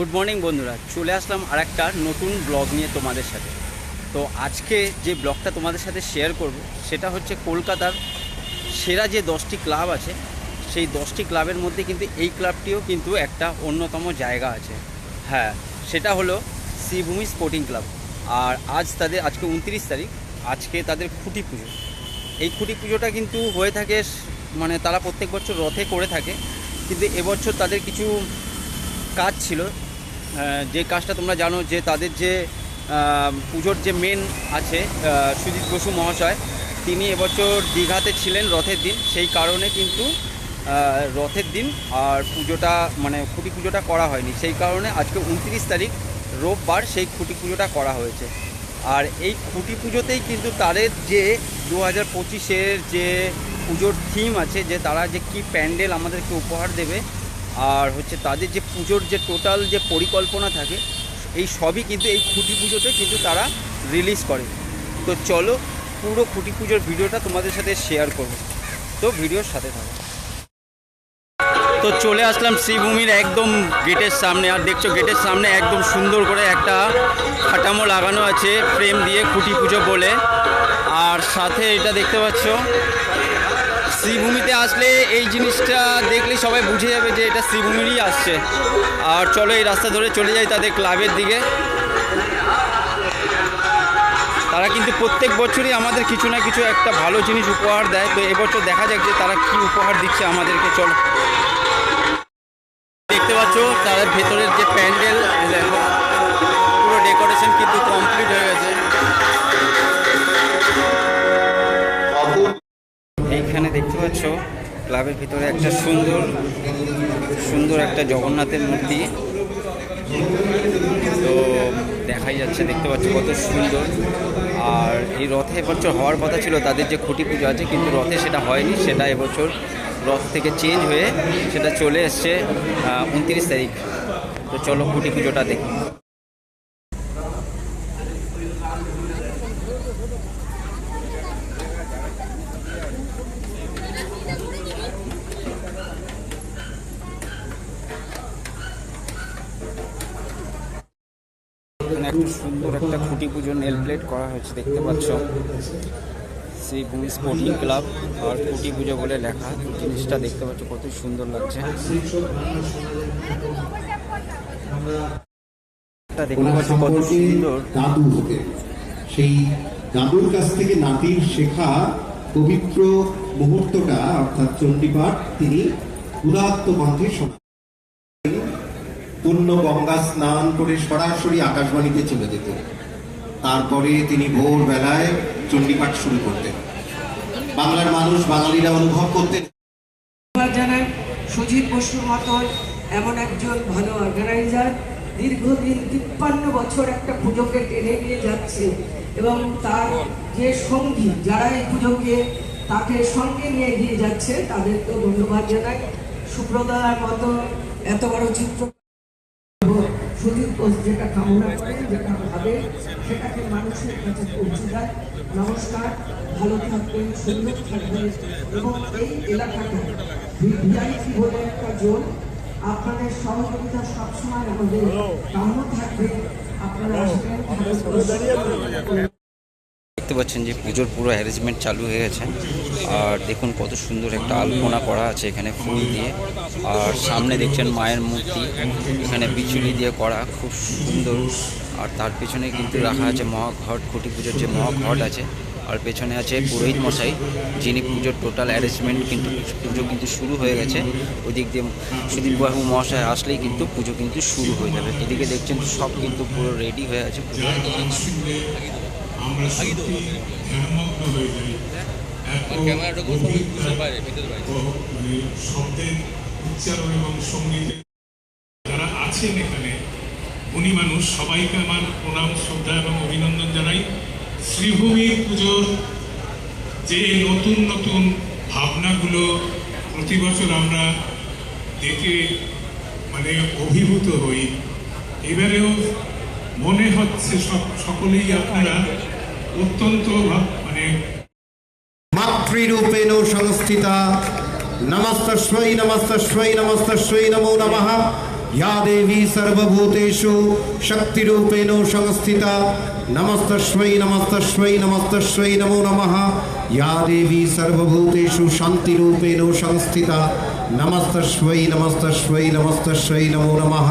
Good morning বন্ধুরা। চলে আসলাম আর একটা নতুন ব্লগ নিয়ে তোমাদের সাথে। তো আজকে যে ব্লগটা তোমাদের সাথে শেয়ার করব, সেটা হচ্ছে কলকাতার সেরা যে দশটি ক্লাব আছে, সেই দশটি ক্লাবের মধ্যে কিন্তু এই ক্লাবটিও কিন্তু একটা অন্যতম জায়গা আছে। হ্যাঁ সেটা হলো শ্রীভূমি স্পোর্টিং ক্লাব আর আজ তাদের, আজকে উনত্রিশ তারিখ, আজকে তাদের খুঁটি পুজো। এই খুঁটি পুজোটা কিন্তু হয়ে থাকে মানে তারা প্রত্যেক বছর রথে করে থাকে, কিন্তু এবছর তাদের কিছু কাজ ছিল। যে কাজটা তোমরা জানো যে তাদের যে পুজোর যে মেন আছে সুজিত বসু মহাশয়, তিনি এবছর দীঘাতে ছিলেন রথের দিন। সেই কারণে কিন্তু রথের দিন আর পুজোটা মানে খুঁটি পুজোটা করা হয়নি। সেই কারণে আজকে উনত্রিশ তারিখ, রোববার সেই খুঁটি পুজোটা করা হয়েছে। আর এই খুঁটি পুজোতেই কিন্তু তাদের যে দু হাজার পঁচিশের যে পুজোর থিম আছে, যে তারা যে কি প্যান্ডেল আমাদেরকে উপহার দেবে আর হচ্ছে তাদের যে পুজোর যে টোটাল যে পরিকল্পনা থাকে, এই সবই কিন্তু এই খুঁটি পুজোতে কিন্তু তারা রিলিজ করে। তো চলো, পুরো খুঁটি পুজোর ভিডিওটা তোমাদের সাথে শেয়ার করব। তো ভিডিওর সাথে থাকো। তো চলে আসলাম শ্রীভূমির একদম গেটের সামনে। আর দেখছ, গেটের সামনে একদম সুন্দর করে একটা খাটামো লাগানো আছে ফ্রেম দিয়ে খুঁটি পুজো বলে। আর সাথে এটা দেখতে পাচ্ছ শ্রীভূমিতে আসলে এই জিনিসটা দেখলে সবাই বুঝে যাবে যে এটা শ্রীভূমিরই আসছে। আর চলো এই রাস্তা ধরে চলে যাই তাদের ক্লাবের দিকে। তারা কিন্তু প্রত্যেক বছরই আমাদের কিছু না কিছু একটা ভালো জিনিস উপহার দেয়। তো এবছর দেখা যাক যে তারা কি উপহার দিচ্ছে আমাদেরকে, চলো। দেখতে পাচ্ছ, তাদের ভেতরের যে প্যান্ডেল, দেখো, পুরো ডেকোরেশন কিন্তু কমপ্লিট হয়ে গেছে। দেখতে পাচ্ছ, ক্লাবের ভিতরে একটা সুন্দর সুন্দর একটা জগন্নাথের মূর্তি। তো দেখাই যাচ্ছে, দেখতে পাচ্ছ কত সুন্দর। আর এই রথে এবছর হওয়ার কথা ছিল, তাদের যে খুঁটি পুজো আছে, কিন্তু রথে সেটা হয়নি, সেটা এবছর রথ থেকে চেঞ্জ হয়ে সেটা চলে এসছে উনত্রিশ তারিখ। তো চলো খুঁটি পুজোটা দেখি। এখানে একটা সুন্দর একটা খুঁটি পুজো নেল প্লেট করা হয়েছে দেখতে পাচ্ছ। শ্রীভূমি স্পোর্টিং ক্লাব আর খুঁটি পুজো বলে লেখা। জিনিসটা দেখতে পাচ্ছ কত সুন্দর লাগছে। দেখতে পাচ্ছ কত সুন্দর। দাদু সেই দাদুর কাছ থেকে নাতির শেখা পবিত্র মুহূর্তটা অর্থাৎ চণ্ডীপাঠ তিনি কণ্ঠে শোনা পূর্ণ গঙ্গা স্নান করে সরাসরি আকাশবাণীতে চলে যেত। তারপরে তিনি ভোর বেলায় চণ্ডীপাঠ শুরু করতেন। বাংলার মানুষ, বাঙালিরা অনুভব করতেন। সুজিত বসুর মতন এমন একজন ভালো অর্গানাইজার দীর্ঘদিন তিপ্পান্ন বছর একটা পুজোকে টেনে নিয়ে যাচ্ছে এবং তার যে সঙ্গী, যারা এই পুজোকে তাকে সঙ্গে নিয়ে এগিয়ে যাচ্ছে তাদেরকেও ধন্যবাদ জানাই। সুব্রতার মতো এত বড় চিত্র সুদীপ যেটা কামনা করে, যেটা ভাবে, সেটাকে মানুষের কাছে পৌঁছে দেয়। নমস্কার, ভালো থাকবেন, সুন্দর থাকবেন। এবং এই এলাকাটা বলে একটা জোন, আপনাদের সহযোগিতা সবসময় আমাদের কাম্য থাকবে। আপনারা আসবেন দেখতে পাচ্ছেন যে পুজোর পুরো অ্যারেঞ্জমেন্ট চালু হয়ে গেছে। আর দেখুন কত সুন্দর একটা আলপনা করা আছে এখানে ফুল দিয়ে। আর সামনে দেখছেন মায়ের মূর্তি, এখানে বিচুলি দিয়ে করা, খুব সুন্দর। আর তার পেছনে কিন্তু রাখা আছে মহাঘট, খুঁটি পুজোর যে মহাঘট আছে। আর পেছনে আছে পুরোহিত মশাই, যিনি পুজোর টোটাল অ্যারেঞ্জমেন্ট কিন্তু, পুজো কিন্তু শুরু হয়ে গেছে। ওদিক দিয়ে সুদীপ বাবু মহাশয় আসলেই কিন্তু পুজো কিন্তু শুরু হয়ে যাবে। এদিকে দেখছেন সব কিন্তু পুরো রেডি হয়ে আছে পুজো আমরা সত্যি হয়ে যাই। এত মানে শব্দের উচ্চারণ এবং সঙ্গীতে যারা আছেন এখানে উনি মানুষ সবাইকে আমার প্রণাম শ্রদ্ধা এবং অভিনন্দন জানাই। শ্রীভূমি পুজোর যে নতুন নতুন ভাবনাগুলো প্রতি বছর আমরা দেখে মানে অভিভূত হই। এবারেও মনে হচ্ছে সকলেই আপনারা অত্যন্ত মানে মাতৃরূপেণ সংস্থিতা। নমস্তস্বৈ নমস্তস্বৈ নমস্তস্বৈ নমো নমঃ। ইয়া দেবী সর্বভূতেষু শক্তিরূপেণ সংস্থিতা। নমস্তস্বৈ নমস্তস্বৈ নমস্তস্বৈ নমো নমঃ। ইয়া দেবী সর্বভূতেষু শান্তিরূপেণ সংস্থিতা। নমস্তস্বৈ নমস্তস্বৈ নমস্তস্বৈ নমো নমঃ।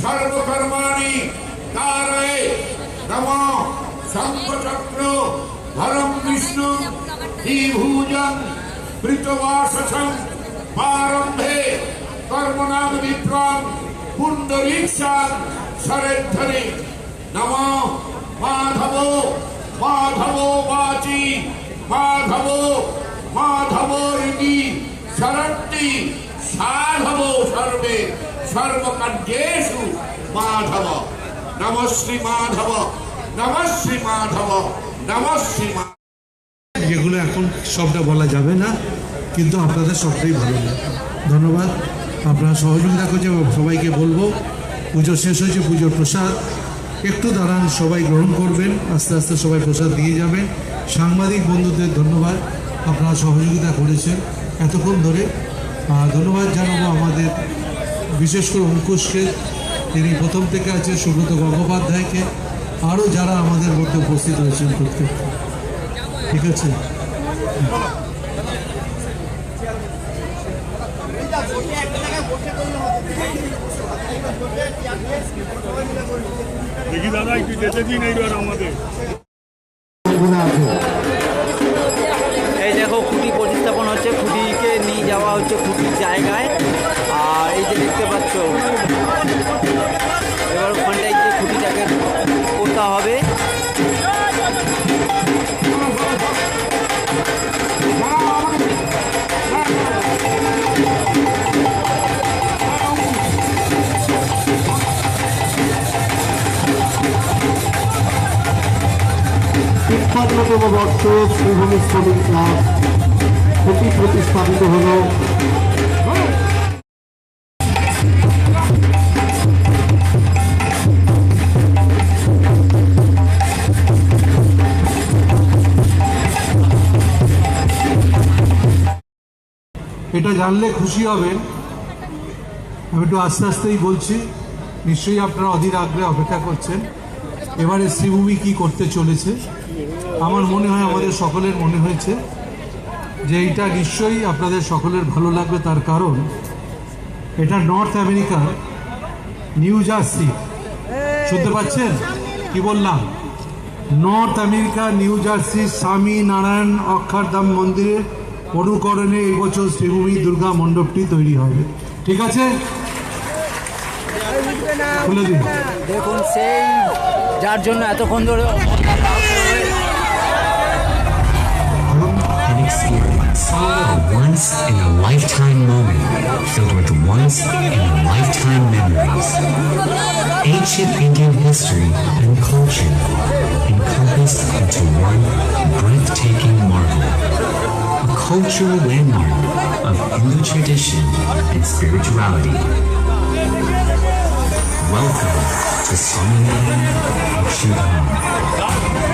সর্বকর্মাণি তারায় নম সম্পচক্র হরম বিষ্ণু দ্বিভুজং মৃতবাসসং পারম্ভে কর্মনাম বিপ্রম পুণ্ডরীক্ষাং সরেদ্ধরি নম মাধব মাধব বাচি মাধব মাধব ইতি শরণটি সাধব সর্বে। সর্বকার্যেষু মাধব। নমশ্রী মাধব। নমশ্রী মাধব। নমশ্রী মাধব যেগুলো এখন সবটা বলা যাবে না, কিন্তু আপনাদের সবটাই ভালো ধন্যবাদ। আপনারা সহযোগিতা করছে, সবাইকে বলব, পুজো শেষ হয়েছে, পুজোর প্রসাদ। একটু দাঁড়ান, সবাই গ্রহণ করবেন, আস্তে আস্তে সবাই প্রসাদ দিয়ে যাবেন। সাংবাদিক বন্ধুদের ধন্যবাদ, আপনারা সহযোগিতা করেছেন এতক্ষণ ধরে। ধন্যবাদ জানাব আমাদের বিশেষ করে অঙ্কুশকে, তিনি প্রথম থেকে আছে সুব্রত গঙ্গোপাধ্যায়কে, আরও যারা আমাদের মধ্যে উপস্থিত হয়েছেন প্রত্যেককে ঠিক আছে? দেখি দাদা, একটু যেতে দিন এইবার আমাদের। হবে। তিপ্পান্নতম বর্ষ শ্রীভূমি শ্রমিক ক্লাব খুঁটি প্রতিস্থাপিত হল। এটা জানলে খুশি হবেন। আমি একটু আস্তে আস্তেই বলছি, নিশ্চয়ই আপনারা অধীর আগ্রহে অপেক্ষা করছেন। এবারে শ্রীভূমি কি করতে চলেছে? আমার মনে হয় আমাদের সকলের মনে হয়েছে যে এইটা নিশ্চয়ই আপনাদের সকলের ভালো লাগবে, তার কারণ এটা নর্থ আমেরিকার নিউ জার্সি। শুনতে পাচ্ছেন? কি বললাম? নর্থ আমেরিকা, নিউ জার্সি, স্বামী নারায়ণ অক্ষরধাম মন্দিরের অনুকরণে এই বছর শ্রীভূমি দুর্গা মণ্ডপটি তৈরি হবে ঠিক আছে খুলে দিন দেখুন সেই যার জন্য এতক্ষণ ধরে once in a lifetime moment filled with once in a lifetime memories. Ancient Indian history and culture encompassed into one breathtaking marvel. Cultural landmark of Hindu tradition and spirituality. Welcome to Swaminarayan.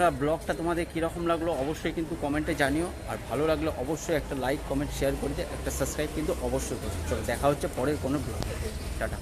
বন্ধুরা, ব্লগটা তোমাদের কীরকম লাগল অবশ্যই কিন্তু কমেন্টে জানিও। আর ভালো লাগলে অবশ্যই একটা লাইক কমেন্ট শেয়ার করে একটা সাবস্ক্রাইব কিন্তু অবশ্যই করো। চলো, দেখা হচ্ছে পরের কোনো ব্লগ টাটা।